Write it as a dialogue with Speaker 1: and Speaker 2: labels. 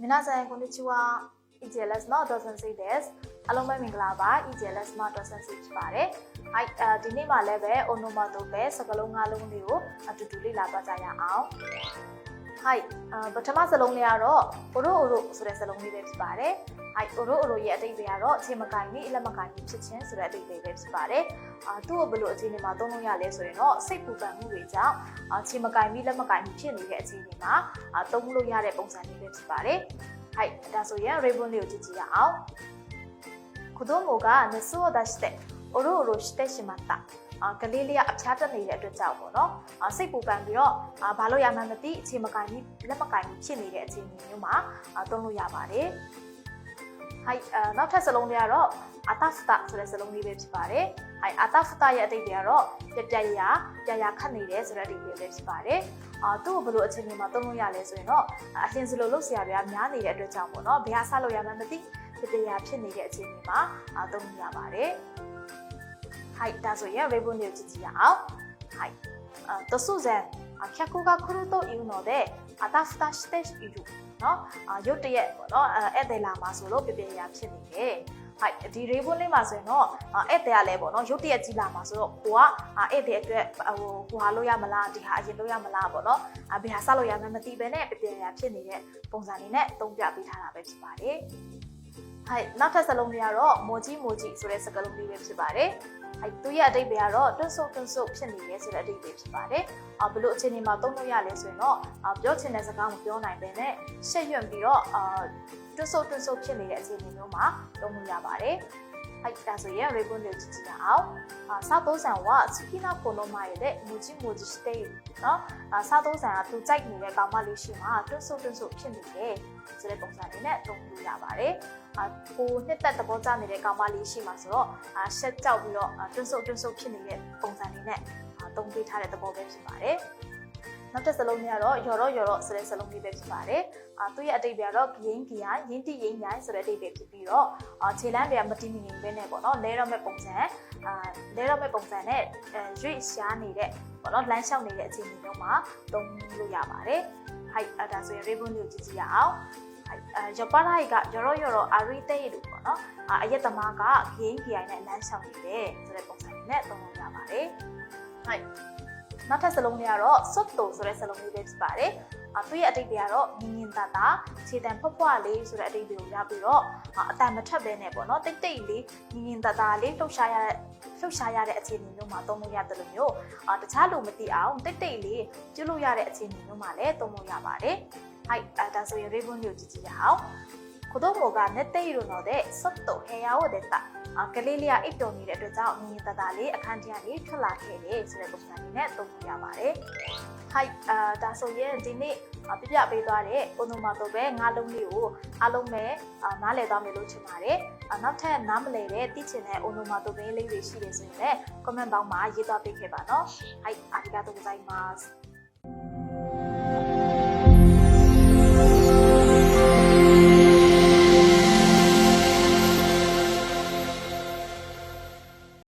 Speaker 1: Minasan konnichiwa. EJLS no Dawson City Des. အလုံးပဲမင်္ဂလာပါ EJLS မှာတော်ဆန်စီဖြစ်ပါတယ်။ဟိုက်ဒီနေ့မှာလည်းပဲ Onomatopee စကလုံးငါးလုံးလေးကိုအတူတူလေ့လာသွားကြရအောင်။ Hi အပထမစလုံးလေးကတော့ oro oro ဆိုတဲ့စလုံးလေးပဲဖြစ်ပါတယ်။ Hi oro oro ရဲ့အတိတ်ပဲကတော့အချိန်မကင်ပြီးအလက်မကင်ပြီးဖြစ်ခြင်းဆိုတဲ့အတိတ်ပဲပဲဖြစ်ပါတယ်။အာသူ့ကိုဘယ်လိုအခြေအနေမှာသုံးလို့ရလဲဆိုရင်တော့စိတ်ပူပန်မှုတွေကြောင့်အချိန်မကင်ပြီးလက်မကင်ပြီးဖြစ်နေတဲ့အခြေအနေမှာအသုံးလို့ရတဲ့ပုံစံလေးပဲဖြစ်ပါတယ်။はい、だそうやレボンリを父や青。子供が熱を出しておろおろしてしまった。 အာကလေးလေးကအဖျားတက်နေတဲ့အတွက်ကြောင့်ပေါ့နော်အာစိတ်ပူပန်ပြီးတော့အာဘာလို့ရမှန်းမသိအချိန်မကင်ပြီးလက်မကင်ပြီးဖြစ်နေတဲ့အခြေအနေမျိုးမှာအာသုံးလို့ရပါတယ်ဟိုက်အာနောက်ထပ်စလုံးလေးကတော့အတာဖတာဆိုတဲ့စလုံးလေးပဲဖြစ်ပါတယ်ဟိုက်အတာဖတာရဲ့အတိတ်တွေကတော့ပြပြရရရခတ်နေတယ်ဆိုတဲ့အတိတ်ပဲဖြစ်ပါတယ်အာသူ့ကိုဘယ်လိုအခြေအနေမှာသုံးလို့ရလဲဆိုရင်တော့အလင်းစလိုလုပ်စရာတွေကများနေတဲ့အတွက်ကြောင့်ပေါ့နော်ဘယ်ဟာဆက်လို့ရမှန်းမသိပြပြရဖြစ်နေတဲ့အခြေအနေမှာအာသုံးလို့ရပါတယ် はい、だそうやウェブニュースやはい。あとすぜ客が来るというので、あたふたしているနော်အာရုတ်တရက်ပေါ့နော်အဲဧည့်သည်လာမှာဆိုလို့ပြပြရဖြစ်နေတယ်။ဟုတ်ဒီ ribbon လေးမှာဆိုရင်တော့ဧည့်သည်ကလည်းပေါ့နော်ရုတ်တရက်ကြီးလာမှာဆိုတော့ကိုကဧည့်သည်အတွက်ဟိုဟိုဟာလို့ရမလားဒီဟာအရင်လို့ရမလားပေါ့နော်။အဘယ်ဟာဆက်လို့ရမှန်းမသိဘဲနဲ့ပြပြရဖြစ်နေတဲ့ပုံစံလေးနဲ့သုံးပြပေးထားတာပဲဖြစ်ပါတယ်။ ဟုတ်နောက်ထပ်စလုံးလေးကတော့မိုကြီးမိုကြီးဆိုတဲ့စကားလုံးလေးပဲဖြစ်ပါတယ်။အဲသူရဲ့အတိတ်ပဲကတော့တွန့်ဆုတ်တွန့်ဆုတ်ဖြစ်နေရဲဆိုတဲ့အတိတ်ပဲဖြစ်ပါတယ်။အာဘလို့အခြေအနေမှာသုံးလို့ရလဲဆိုရင်တော့အာပြောချင်တဲ့စကားမပြောနိုင်ပဲနဲ့ရှက်ရွံ့ပြီးတော့အာတွန့်ဆုတ်တွန့်ဆုတ်ဖြစ်နေတဲ့အခြေအနေမျိုးမှာသုံးလို့ရပါတယ်။はい、だそうやレボンで父が青。あ、佐藤さんは好きな子の前でムチムチしている。နော်အာ佐藤さんကသူကြိုက်နေတဲ့ကောင်မလေးရှိမှတွန့်ဆုတ်တွန့်ဆုတ်ဖြစ်နေတယ်ဆိုတဲ့ပုံစံလေးနဲ့သုံးလို့ရပါတယ်။အာကိုနှစ်သက်သဘောကျနေတဲ့ကောင်မလေးရှိမှဆိုတော့အာရှက်ကြောက်ပြီးတော့တွန့်ဆုတ်တွန့်ဆုတ်ဖြစ်နေတဲ့ပုံစံလေးနဲ့အာသုံးပေးထားတဲ့သဘောပဲဖြစ်ပါတယ်။ နောက်တစ်စလုံးကြီးကတော့ရော်တော့ရော်တော့ဆိုတဲ့စလုံးလေးပဲဖြစ်ပါတယ်။အာသူ့ရဲ့အတိတ်ပြကတော့ဂိယိန်ဂိယိုင်ရင်းတိရင်းရိုင်းဆိုတဲ့အတိတ်ပဲဖြစ်ပြီးတော့အာခြေလမ်းတွေကမတိမငင်ပဲနဲ့ပေါ့နော်လဲတော့မဲ့ပုံစံအာလဲတော့မဲ့ပုံစံနဲ့ရွေ့ရှားနေတဲ့ပေါ့နော်လမ်းလျှောက်နေတဲ့အခြေအနေမျိုးမှာသုံးလို့ရပါတယ်။ဟိုက်အာဒါဆိုရင် ribbon ကိုကြည့်ကြည့်ရအောင်။ယောပါရိုက်ကရောရောရောရောအရိတဲ့ရလို့ပေါ့နော်အရက်သမားကဂိမ်း KI နဲ့လမ်းလျှောက်နေတယ်ဆိုတဲ့ပုံစံနဲ့သုံးလို့ရပါတယ်ဟုတ် နောက်ထပ်စလုံးလေးကတော့စွတ်တူဆိုတဲ့စလုံးလေးပဲဖြစ်ပါတယ်။အသူ့ရဲ့အတိတ်တွေကတော့ငင်းငင်းသာသာခြေတံဖွက်ဖွက်လေးဆိုတဲ့အတိတ်တွေကိုရပြီးတော့အတန်မထက်ပဲနဲ့ပေါ့နော်တိတ်တိတ်လေးငင်းငင်းသာသာလေးလှုပ်ရှားရတဲ့လှုပ်ရှားရတဲ့အခြေအနေမျိုးမှာသုံးလို့ရတယ်လို့မျိုးတခြားလူမသိအောင်တိတ်တိတ်လေးပြုလုပ်ရတဲ့အခြေအနေမျိုးမှာလည်းသုံးလို့ရပါတယ်။ဟိုက်ဒါဆိုရင် ribbon ကိုကြည့်ကြည့်ရအောင်။ 子供が寝ているのでそっと部屋を出た。အာကလေးလေးကအိတ်တုံနေတဲ့အတွက်ကြောင့်ငင်းတတာလေးအခန်းထဲကနေထွက်လာခဲ့တယ်ဆိုတဲ့ပုံစံလေးနဲ့သုံးလို့ရပါတယ်။ Hi အာဒါဆိုရင်ဒီနေ့ပြပြပေးသွားတဲ့ onomatope ပဲငါးလုံးလေးကိုအားလုံးပဲနားလည်သွားမယ်လို့ထင်ပါတယ်။နောက်ထပ်နားမလည်တဲ့သိချင်တဲ့ onomatope လေးတွေရှိတယ်ဆိုရင်လည်း comment ပေါင်းမှာရေးသွားပေးခဲ့ပါနော်။ Hi ありがとうございます。